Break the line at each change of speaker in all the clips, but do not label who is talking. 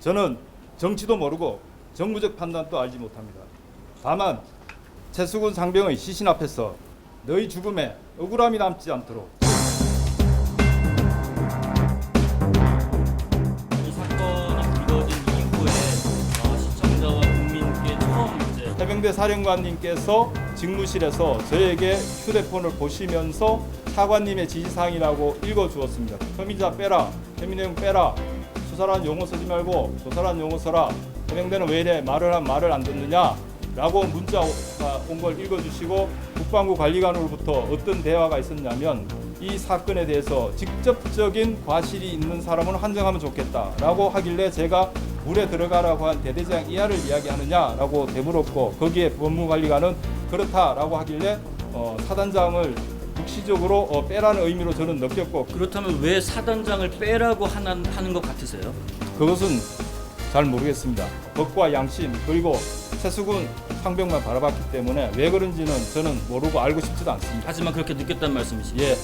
저는 정치도 모르고 정무적 판단도 알지 못합니다. 다만 최수근 상병의 시신 앞에서 너희 죽음에 억울함이 남지 않도록
이 사건이 불거진 이후에 어, 시청자와 국민께 처음 이제
해병대 사령관님께서 직무실에서 저에게 휴대폰을 보시면서 차관님의 지시사항이라고 읽어주었습니다. 혐의자 빼라, 혐의 내용 빼라, 수 사란 용어 쓰지 말고 조사란 용어 써라. 해병대는 왜 이래 말을 한 말을 안 듣느냐? 라고 문자가 온 걸 읽어주시고 국방부 관리관으로부터 어떤 대화가 있었냐면 이 사건에 대해서 직접적인 과실이 있는 사람은 한정하면 좋겠다라고 하길래 제가 물에 들어가라고 한 대대장 이하를 이야기하느냐라고 되물었고 거기에 법무관리관은 그렇다라고 하길래 어, 사단장을 국시적으로 어, 빼라는 의미로 저는 느꼈고
그렇다면 왜 사단장을 빼라고 하는, 하는 것 같으세요?
그것은 잘 모르겠습니다. 법과 양심 그리고 최수근 상병만 바라봤기 때문에 왜 그런지는 저는 모르고 알고 싶지도 않습니다.
하지만 그렇게 느꼈단 말씀이시죠?
예.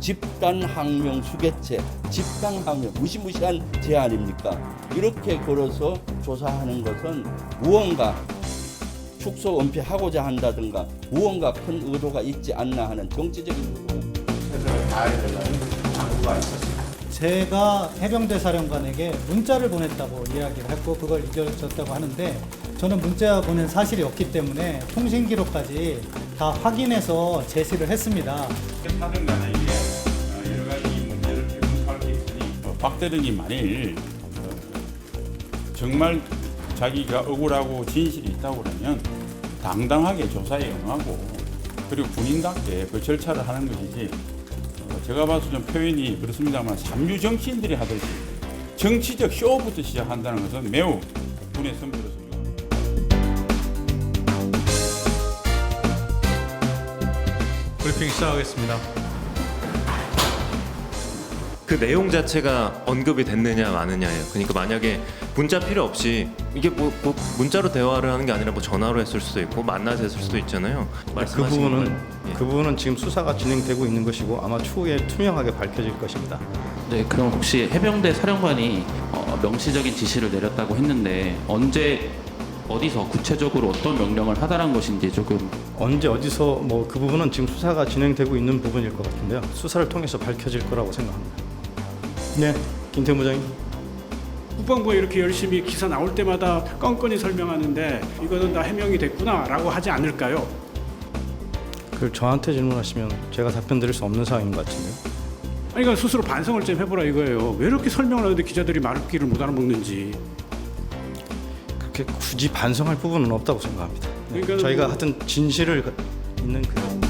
집단 항명 수개체, 집단 항명 무시무시한 제 아닙니까? 이렇게 걸어서 조사하는 것은 무언가 축소 은폐하고자 한다든가 무언가 큰 의도가 있지 않나 하는 정치적인 의도.
제가 해병대 사령관에게 문자를 보냈다고 이야기를 했고 그걸 잊어졌다고 하는데 저는 문자 보낸 사실이 없기 때문에 통신 기록까지 다 확인해서 제시를 했습니다.
박 대령이 만일 어, 정말 자기가 억울하고 진실이 있다고 그러면 당당하게 조사에 응하고 그리고 군인답게 그 절차를 하는 것이지 어, 제가 봐서 좀 표현이 그렇습니다만 삼류 정치인들이 하듯이 정치적 쇼부터 시작한다는 것은 매우 군의 선배로서
브리핑 시작하겠습니다.
그 내용 자체가 언급이 됐느냐 마느냐예요. 그러니까 만약에 문자 필요 없이 이게 뭐, 뭐 문자로 대화를 하는 게 아니라 뭐 전화로 했을 수도 있고 만나서 했을 수도 있잖아요.
그
말씀하신
부분은
걸. 예.
그 부분은 지금 수사가 진행되고 있는 것이고 아마 추후에 투명하게 밝혀질 것입니다.
네, 그럼 혹시 해병대 사령관이 어, 명시적인 지시를 내렸다고 했는데 언제 어디서 구체적으로 어떤 명령을 하다란 것인지 조금
언제 어디서 뭐 그 부분은 지금 수사가 진행되고 있는 부분일 것 같은데요. 수사를 통해서 밝혀질 거라고 생각합니다. 네, 김태훈 부장님.
국방부가 이렇게 열심히 기사 나올 때마다 껌껌이 설명하는데 이거는 다 해명이 됐구나라고 하지 않을까요?
그걸 저한테 질문하시면 제가 답변 드릴 수 없는 사항인 것 같은데요.
아니 그러니까 스스로 반성을 좀 해보라 이거예요. 왜 이렇게 설명을 하는데 기자들이 말귀를 못 알아먹는지.
그렇게 굳이 반성할 부분은 없다고 생각합니다. 네, 저희가
뭐-
하여튼 진실을 가- 있는 그